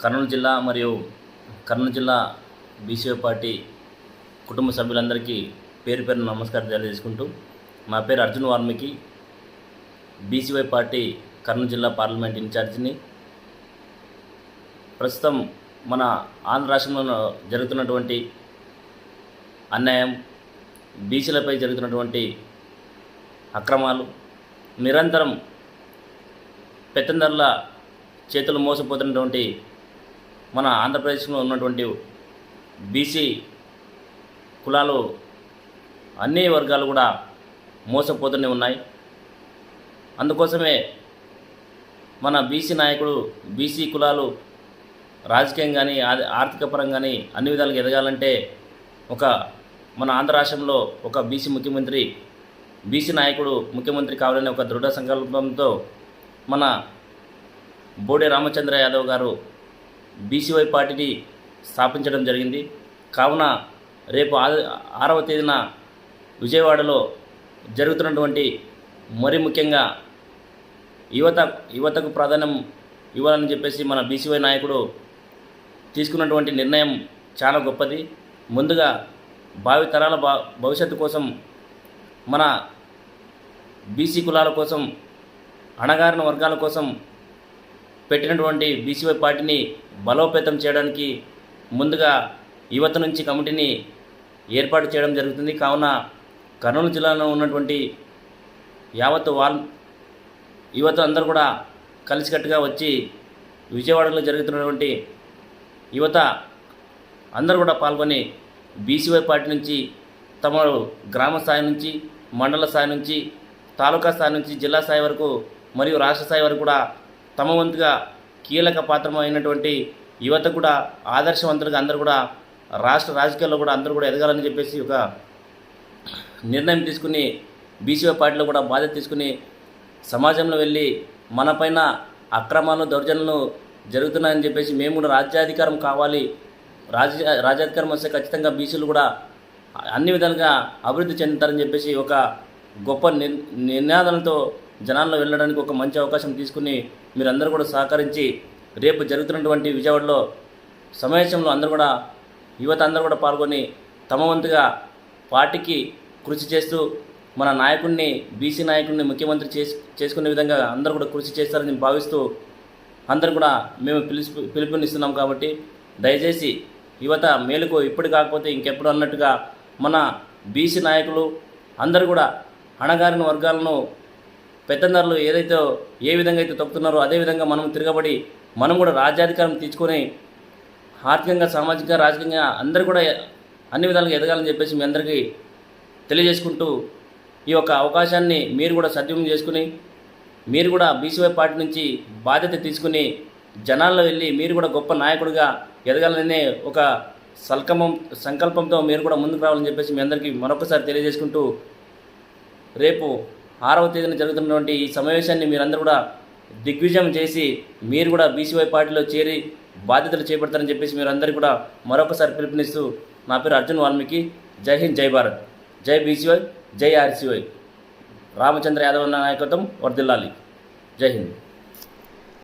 కర్నూలు జిల్లా మరియు కర్నూలు జిల్లా బీసీఓ పార్టీ కుటుంబ సభ్యులందరికీ పేరు పేరు నమస్కారం తెలియజేసుకుంటూ నా పేరు అర్జున్ వాల్మీకి బీసీవై పార్టీ కర్నూలు జిల్లా పార్లమెంట్ ఇన్ఛార్జిని. ప్రస్తుతం మన ఆంధ్ర రాష్ట్రంలో జరుగుతున్నటువంటి అన్యాయం బీసీలపై జరుగుతున్నటువంటి అక్రమాలు నిరంతరం పెత్తందర్ల చేతులు మోసపోతున్నటువంటి మన ఆంధ్రప్రదేశ్లో ఉన్నటువంటి బీసీ కులాలు అన్ని వర్గాలు కూడా మోసపోతూనే ఉన్నాయి. అందుకోసమే మన బీసీ నాయకుడు బీసీ కులాలు రాజకీయం కానీ ఆర్థిక పరంగా కానీ అన్ని విధాలుగా ఎదగాలంటే ఒక మన ఆంధ్ర రాష్ట్రంలో ఒక బీసీ ముఖ్యమంత్రి బీసీ నాయకుడు ముఖ్యమంత్రి కావాలనే ఒక దృఢ సంకల్పంతో మన బోడే రామచంద్ర యాదవ్ గారు బీసీవై పార్టీని స్థాపించడం జరిగింది. కావున రేపు ఆ- ఆరవ తేదీన విజయవాడలో జరుగుతున్నటువంటి మరి ముఖ్యంగా యువత యువతకు ప్రాధాన్యం ఇవ్వాలని చెప్పేసి మన బీసీవై నాయకుడు తీసుకున్నటువంటి నిర్ణయం చాలా గొప్పది. ముందుగా భావితరాల భా భవిష్యత్తు కోసం మన బీసీ కులాల కోసం అణగారిన వర్గాల కోసం పెట్టినటువంటి బీసీవై పార్టీని బలోపేతం చేయడానికి ముందుగా యువత నుంచి కమిటీని ఏర్పాటు చేయడం జరుగుతుంది. కావున కర్నూలు జిల్లాలో ఉన్నటువంటి యావత్ వాల్ యువత అందరూ కూడా కలిసికట్టుగా వచ్చి విజయవాడలో జరుగుతున్నటువంటి యువత అందరూ కూడా పాల్గొని బీసీవై పార్టీ నుంచి తమ గ్రామ స్థాయి నుంచి మండల స్థాయి నుంచి తాలూకా స్థాయి నుంచి జిల్లా స్థాయి వరకు మరియు రాష్ట్ర స్థాయి వరకు కూడా తమ వంతుగా కీలక పాత్రమైనటువంటి యువత కూడా ఆదర్శవంతులుగా అందరూ కూడా రాష్ట్ర రాజకీయాల్లో కూడా అందరూ కూడా ఎదగాలని చెప్పేసి ఒక నిర్ణయం తీసుకుని బీసీఓ పార్టీలో కూడా బాధ్యత తీసుకుని సమాజంలో వెళ్ళి మనపైన అక్రమాలు దౌర్జన్యాలు జరుగుతున్నాయని చెప్పేసి మేము కూడా రాజ్యాధికారం కావాలి. రాజ రాజ్యాధికారం వస్తే ఖచ్చితంగా బీసీలు కూడా అన్ని విధాలుగా అభివృద్ధి చెందుతారని చెప్పేసి ఒక గొప్ప నిర్ నినాదాలతో జనాల్లో వెళ్ళడానికి ఒక మంచి అవకాశం తీసుకుని మీరందరూ కూడా సహకరించి రేపు జరుగుతున్నటువంటి విజయవాడలో సమావేశంలో అందరూ కూడా యువత అందరూ కూడా పాల్గొని తమ వంతుగా పార్టీకి కృషి చేస్తూ మన నాయకుడిని బీసీ నాయకుడిని ముఖ్యమంత్రి చేసు చేసుకునే విధంగా అందరూ కూడా కృషి చేస్తారని భావిస్తూ అందరూ కూడా మేము పిలుపు పిలుపునిస్తున్నాం కాబట్టి దయచేసి యువత మేలుకు ఇప్పుడు కాకపోతే ఇంకెప్పుడు అన్నట్టుగా మన బీసీ నాయకులు అందరూ కూడా అణగారిన వర్గాలను పెత్తందారులు ఏదైతే ఏ విధంగా అయితే తొక్కుతున్నారో అదే విధంగా మనం తిరగబడి మనం కూడా రాజ్యాధికారం తీసుకొని ఆర్థికంగా సామాజికంగా రాజకీయంగా అందరూ కూడా అన్ని విధాలుగా ఎదగాలని చెప్పేసి మీ అందరికీ తెలియజేసుకుంటూ ఈ యొక్క అవకాశాన్ని మీరు కూడా సద్వినియోగం చేసుకుని మీరు కూడా బీసీవై పార్టీ నుంచి బాధ్యత తీసుకుని జనాల్లో వెళ్ళి మీరు కూడా గొప్ప నాయకుడిగా ఎదగాలనే ఒక సల్కమం సంకల్పంతో మీరు కూడా ముందుకు రావాలని చెప్పేసి మీ అందరికీ మరొకసారి తెలియజేసుకుంటూ రేపు ఆరవ తేదీన జరుగుతున్నటువంటి ఈ సమావేశాన్ని మీరందరూ కూడా దిగ్విజయం చేసి మీరు కూడా బీసీవై పార్టీలో చేరి బాధ్యతలు చేపడతారని చెప్పేసి మీరు అందరికీ కూడా మరొకసారి పిలుపునిస్తూ నా పేరు అర్జున్ వాల్మీకి. జై హింద్ జై భారత్. జై బీసీవై జై ఆర్సీవై రామచంద్ర యాదవ్ నాయకత్వం వర్దిల్లాలి. జై హింద్.